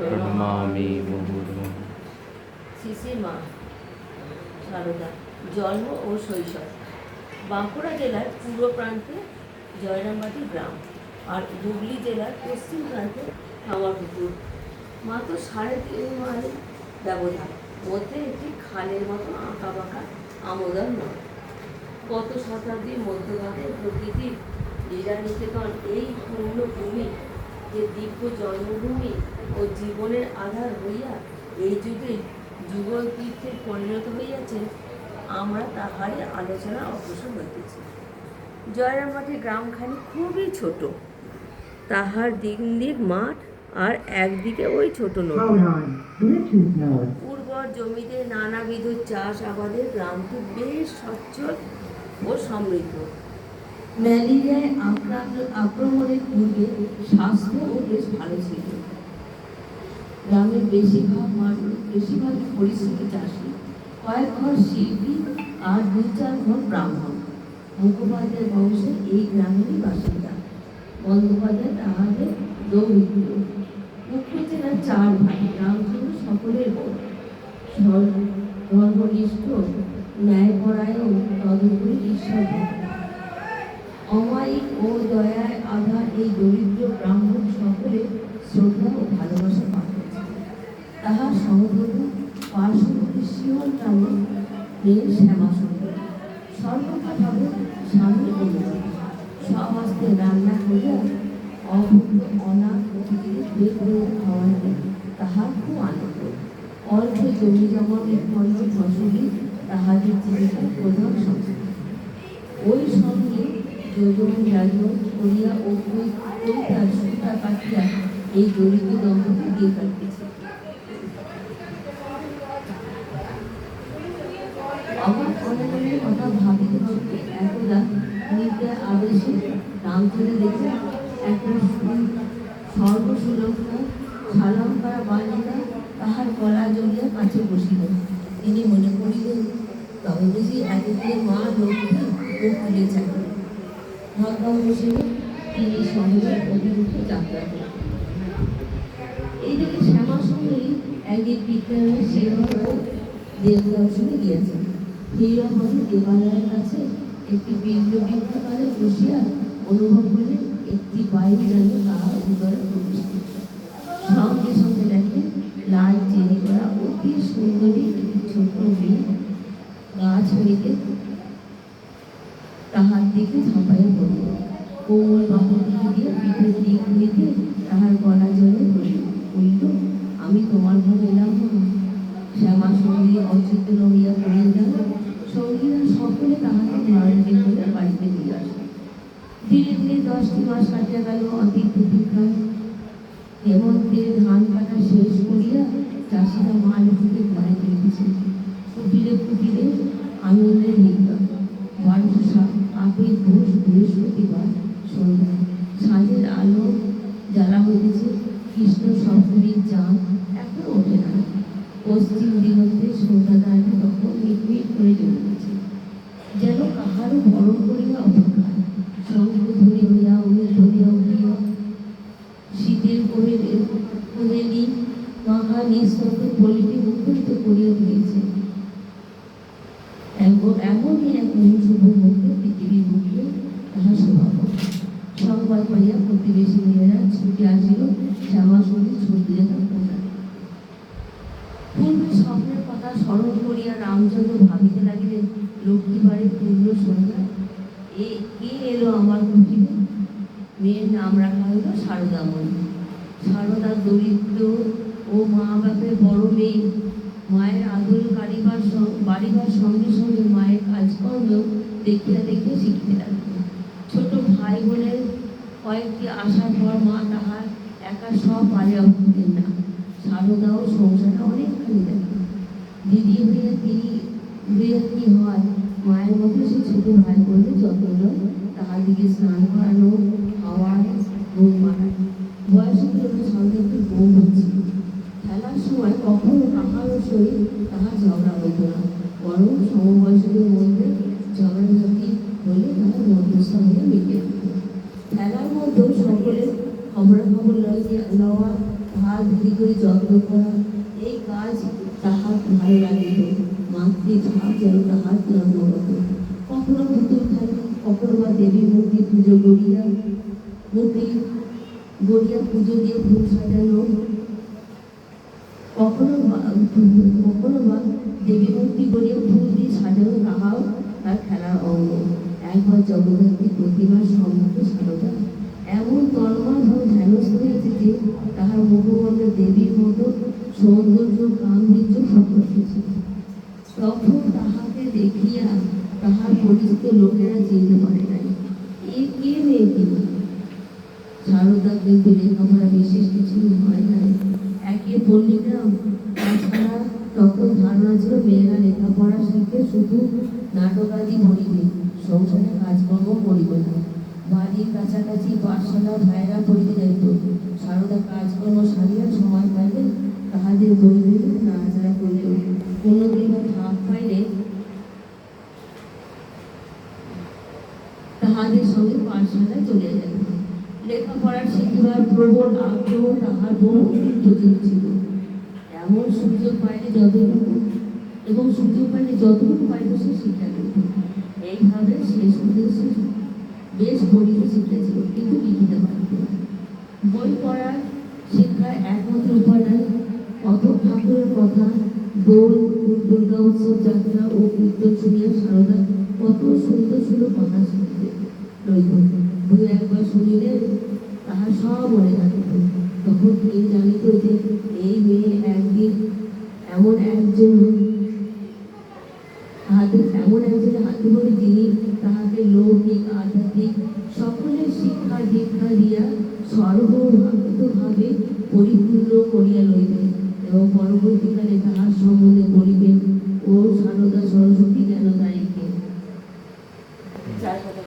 প্রণমামি মুহুর্মুহ মা সারদা, জন্ম ও শৈশব। বাঁকুড়া জেলার পূর্ব প্রান্তে জয়রামবাটি গ্রাম আর হুগলি জেলার পশ্চিম প্রান্তে খামারপুকুর মাত্র সাড়ে তিন মাইল ব্যবধান। মধ্যে একটি খালের মতো আঁকা বাঁকা আমোদন নয়। কত শতাব্দীর মধ্যভাগে প্রকৃতির লীলা নিকেতন এই পূর্ণভূমি যে দিব্য জন্মভূমি ও জীবনের আধার হইয়া এই যুগে যুগল তীর্থে পরিণত হইয়াছেন আমরা তাহারই আলোচনা অগ্রসর হইতেছি। জয়রামবাটি গ্রামখানি খুবই ছোট। তাহার দিক দিক মাঠ আর একদিকে ওই ছোট নদী. উর্বর জমিতে নানাবিধ চাষ আবাদের গ্রামটি বেশ সচ্ছল ও সমৃদ্ধ। ম্যালেরিয়ায় আক্রান্ত, আক্রমণের পূর্বে স্বাস্থ্যও বেশ ভালো ছিল। গ্রামের বেশিরভাগ মানুষ, বেশিরভাগ পরিস্থিতি চাষি। কয়েক ঘর শিল্পী আর দুই চার ঘর ব্রাহ্মণ। মুখোপাধ্যায় বংশের এই গ্রামেরই বাসিন্দা। বন্দ্যোপাধ্যায় তাহাদের দৌহিত্র মুখ্য জেলার চার ভাই, রামচন্দ্র সকলের বড়। ধর্মনিষ্ঠ, ন্যায়পরায়ণ, তদুপরি ঈশ্বর। অমায়িক ও দয়ায় আধার এই দরিদ্র ব্রাহ্মণ সকলে শ্রদ্ধা ও ভালোবাসা পাঠিয়েছে তাহার সহধর্মী পার্শ্ববর্তী শিবন নামে মেয়ে শ্যামা সুন্দর সর্বভাবে স্বামী অনুযায়ী স্বহস্তে রান্না করিয়া অভুক্ত অনাথ অতিথিদের পেট ভরে খাওয়াইতে তাহার খুব আনন্দ। অল্প জমি জমা উৎপন্ন ফসলই তাহাদের জীবিকার প্রধান সংস্কৃতি ওই করিয়া ও কাটিয়া এই দরিদ্র দম্পতি দিয়ে কাটিয়েছে আমার অনেকের কথা ভাবিতে ভাবিতে একদা তাহার গলা জড়িয়া কাছে বসিল। তিনি মনে করিলেন, তবে বুঝি এতদিন মা লক্ষ্মী মুখ খুলে চাইল ভাগ্যবশে তিনি সঙ্গে অভিমুখে যাত্রা এইদিকে শ্যামা সুন্দরী একদিন দর্শনে গিয়েছেন হীরমণি দেবালয়ের কাছে একটি বিন্দু বিন্দুকালে বসিয়া অনুভব করলেন একটি বায়ু যেন তাহার প্রবেশ সঙ্গে সঙ্গে দেখেন লাল চিনি করা অতি সুন্দরী একটি ছোট মেয়ে, গাছ হইতে তাহার দিকে ঝাঁপাইয়া পড়ল। কোমল বাহু দিকে দিয়ে পিঠের দিক হইতে তাহার গলা জলে ধরিল। বলিল আমি তোমার ঘরে এলাম শ্যামা সঙ্গী অচেতন হইয়া পড়িয়া গেল। সঙ্গীরা সকলে তাহাকে ধরণী করে বাড়িতে নিয়ে আসে ধীরে ধীরে দশটি মাস কাটিয়া গেল অতি প্রতীক্ষায় হেমন্তের ধান কাটা শেষ করিয়া চাষিরা মাল ফুটে ঘরে ফিরেছে কুটিরে কুটিরে আনন্দের সাত ঘোষ বৃহস্পতিবার সন্ধ্যা। সাঁঝের আলো জ্বালা হইতেছে কৃষ্ণ সপ্তমীর চাঁদ এখনও ওঠে না। পশ্চিম দিগন্তে সন্ধ্যা তখন মিটমিট করে জ্বলিতেছে যেন কাহারও বরণ করিয়া অপেক্ষায় শঙ্খ ধ্বনি হইয়া উমের ধ্বনিয়া উঠিয়া, শীতের কোহেলে কোহেলি মাখা নিস্তব্ধ পলিটি মুখরিত করিয়া দিয়েছে এমন, এমনই এক শুভ সংবাদ পাইয়া প্রতিবেশী মেয়েরা ছুটে আসিল শ্যামা সঙ্গে ছুটে যেতাম পূর্বে স্বপ্নের কথা স্মরণ করিয়া রামচন্দ্র ভাবিতে লাগিলেন লক্ষ্মীবারের পূর্ণ সন্ধ্যা এ কে এলো আমার কুঠিরে মেয়ের নাম রাখা হলো সারদামণি সারদা দরিদ্র ও মা বাপের বড় মেয়ে মায়ের আদর কারিবার বাড়িবার সঙ্গে সঙ্গে মায়ের কাজকর্ম দেখিয়া দেখিয়া শিখতে লাগল। বোনের কয়েকটি আসার পর মা তাহার একা সব পারিয়া উঠতেন না। সারদাও সংসারটা অনেকখানি দেখেন দিদি হইয়া তিনি কি হয় মায়ের মতো সে ছোট ভাই বোনদের যত্ন তাহাদিকে স্নান করানো, খাওয়া ঘুম মারানো বয়সের জন্য সঙ্গে একটু হচ্ছে। খেলার সময় কখনো কাহারও সহিত তাহার ঝগড়া হইত না। বরং সমবয়সীদের মধ্যে ঝগড়াঝাটি হলে তাহার মধ্যস্থ হয়ে মিটিয়ে দিত খবরাখবর তাহার ধীরে করে যত্ন করা, এই কাজ তাহার ভালো লাগিত মাতৃ ভাব যেন তাহার জন্মগত কখনো পুতুল খাই কখনো বা দেবী মূর্তি পুজো করিয়া, মূর্তি গড়িয়া পুজো দিয়ে ফুল সাজানো। কখনো বা- কখনো বা দেবী মূর্তি গড়িয়া ফুল দিয়ে সাজানো। তাহার মুখমণ্ডলে দেবীর মতো, সৌন্দর্য, গাম্ভীর্য ফুটিতেছে তখন তাহাকে দেখিয়া তাহার পরিচিত লোকেরা চিনতে পারে নাই, এ কে মেয়েটি সারদা কিন্তু লেখাপড়া বিশেষ কিছু হয় নাই। একে পল্লীগ্রাম তাছাড়া তখন ধারণা ছিল মেয়েরা লেখাপড়া শিখে শুধু নাটক আদি পড়িবে, সংসারে কাজকর্ম করিবে না। বাড়ির কাছাকাছি পাঠশালা ভাইরা পড়িতে যাইত। সারদা কাজকর্ম সারিয়া সময় পাইলে তাহাদের বইতে নাড়াচাড়া করিল কোনো দিন ফাঁক পাইলে তাহাদের সঙ্গে পাঠশালায় চলে যাইত। লেখাপড়ার শিখিবার প্রবল আগ্রহ তাহার বহু জটিল ছিল। এমন সুযোগ পাইলে যতটুকু এবং সুযোগ পাইলে যতটুকু পাইল সে শিক্ষা দিত। এইভাবে বেশ পড়িতে শিখেছিল কিন্তু লিখিতে পারত। বই পড়ার শিক্ষার একমাত্র উপাদান কত ঠাকুরের কথা, দোল দুর্গা উৎসব, যাত্রা ও কীর্তন শুনিয়া সারদা কত সুন্দর সুন্দর কথা শুনতে রইল দু একবার শুনিলে দীক্ষা দিয়া সর্বভাবে পরিপূর্ণ করিয়া লইবে এবং পরবর্তীকালে তাহার